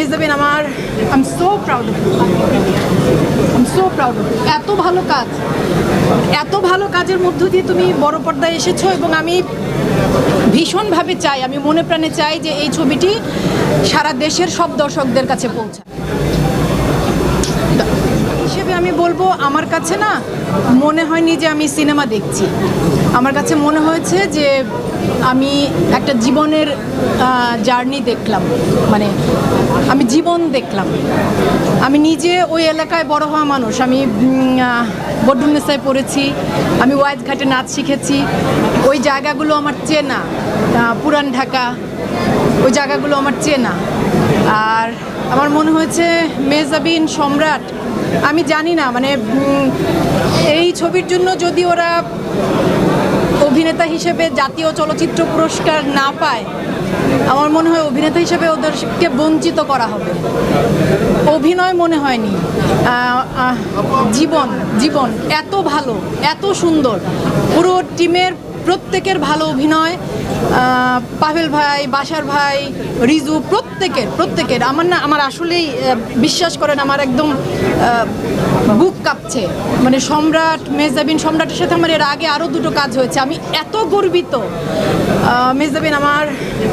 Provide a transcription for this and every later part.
মেজাবিন আমার I am so proud of I am so proud of এত ভালো কাজ। এত ভালো কাজের মধ্য দিয়ে তুমি বড় পর্দায় এসেছ এবং আমি ভীষণভাবে চাই আমি মনে প্রাণে চাই যে এই ছবিটি সারা দেশের সব দর্শকদের কাছে পৌঁছায় হিসেবে আমি বলব, আমার কাছে না মনে হয়নি যে আমি সিনেমা দেখছি। আমার কাছে মনে হয়েছে যে আমি একটা জীবনের জার্নি দেখলাম। মানে আমি জীবন দেখলাম। আমি নিজে ওই এলাকায় বড় হওয়া মানুষ। আমি বড্ডুনেসায় পড়েছি। আমি ওয়াইজ ঘাটে নাচ শিখেছি। ওই জায়গাগুলো আমার চেনা। পুরান ঢাকা। ওই জায়গাগুলো আমার চেনা। আর আমার মনে হয়েছে মেজাবিন সম্রাট। আমি জানি না মানে এই ছবির জন্য যদি ওরা অভিনেতা হিসেবে জাতীয় চলচ্চিত্র পুরস্কার না পায়, আমার মনে হয় অভিনেতা হিসেবে ওদেরকে বঞ্চিত করা হবে। অভিনয় মনে হয়নি। জীবন জীবন, এত ভালো, এত সুন্দর। পুরো টিমের প্রত্যেকের ভালো অভিনয় পাভেল ভাই বাসার ভাই, রিজু, প্রত্যেকের প্রত্যেকের। আমার না, আমার আসলেই বিশ্বাস করেন, আমার একদম বুক কাঁপছে। মানে সম্রাট মেজাবিন সম্রাটের সাথে আমার এর আগে আরও দুটো কাজ হয়েছে। আমি এত গর্বিত। মেজাবিন আমার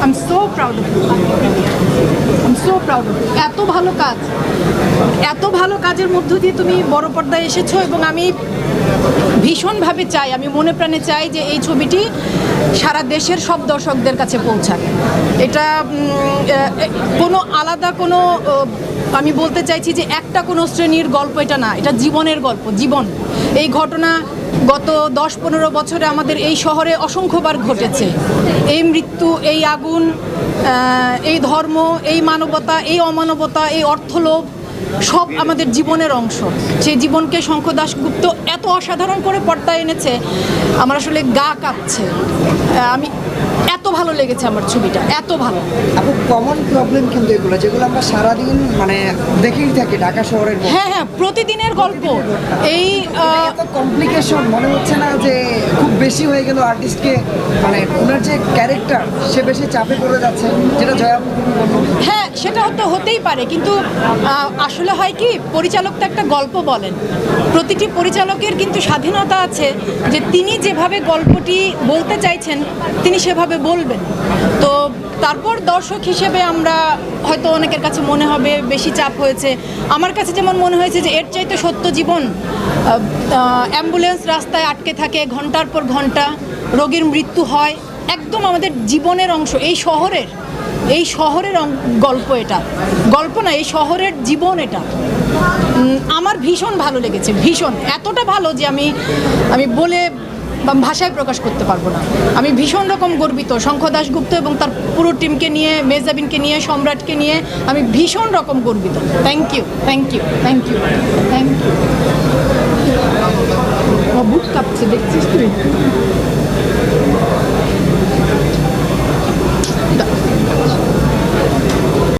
I am so proud of I am so proud of এত ভালো কাজ। এত ভালো কাজের মধ্য দিয়ে তুমি বড় পর্দায় এসেছ এবং আমি ভীষণভাবে চাই, আমি মনে প্রাণে চাই যে এই ছবিটি সারা দেশের সব দর্শকদের কাছে পৌঁছাক। এটা কোনো আলাদা কোনো আমি বলতে চাইছি যে একটা কোনো শ্রেণির গল্প এটা না, এটা জীবনের গল্প, জীবন। এই ঘটনা গত দশ পনেরো বছরে আমাদের এই শহরে অসংখ্যবার ঘটেছে। এই মৃত্যু, এই আগুন এই ধর্ম, এই মানবতা, এই অমানবতা, এই অর্থলোভ সব আমাদের জীবনের অংশ। সেই জীবনকে শঙ্খ দাশগুপ্ত এত অসাধারণ করে পর্দায় এনেছে, আমার আসলে গা কাঁপছে। আমি ভালো লেগেছে আমার ছবিটা এত ভালো। আপু কমন প্রবলেম কিন্তু এগুলো যেগুলো আমরা সারাদিন মানে দেখেই থাকি ঢাকা শহরের হ্যাঁ হ্যাঁ প্রতিদিনের গল্প। এই কমপ্লিকেশন মনে হচ্ছে না যে খুব বেশি হয়ে গেল আর্টিস্টকে মানে ওনার যে ক্যারেক্টার সে বেশি চাপে পড়ে যাচ্ছে যেটা জয়া হ্যাঁ সেটা তো হতেই পারে কিন্তু আসলে হয় কি পরিচালক তো একটা গল্প বলেন। প্রতিটি পরিচালকের কিন্তু স্বাধীনতা আছে যে তিনি যেভাবে গল্পটি বলতে চাইছেন তিনি সেভাবে বলবেন। তো তারপর দর্শক হিসেবে আমরা হয়তো অনেকের কাছে মনে হবে, বেশি চাপ হয়েছে। আমার কাছে যেমন মনে হয়েছে যে, এর চাইতে সত্য জীবন অ্যাম্বুলেন্স রাস্তায় আটকে থাকে, ঘণ্টার পর ঘণ্টা রোগীর মৃত্যু হয়, একদম আমাদের জীবনের অংশ। এই শহরের এই শহরের গল্প এটা। গল্প না, এই শহরের জীবন এটা। আমার ভীষণ ভালো লেগেছে, ভীষণ। এতটা ভালো যে আমি আমি বলে বা ভাষায় প্রকাশ করতে পারব না। আমি ভীষণ রকম গর্বিত শঙ্খ দাশগুপ্ত এবং তার পুরো টিমকে নিয়ে মেজাবিনকে নিয়ে, সম্রাটকে নিয়ে আমি ভীষণ রকম গর্বিত। Thank you thank you thank you thank you বুক কাঁপছে, দেখছিস তুই?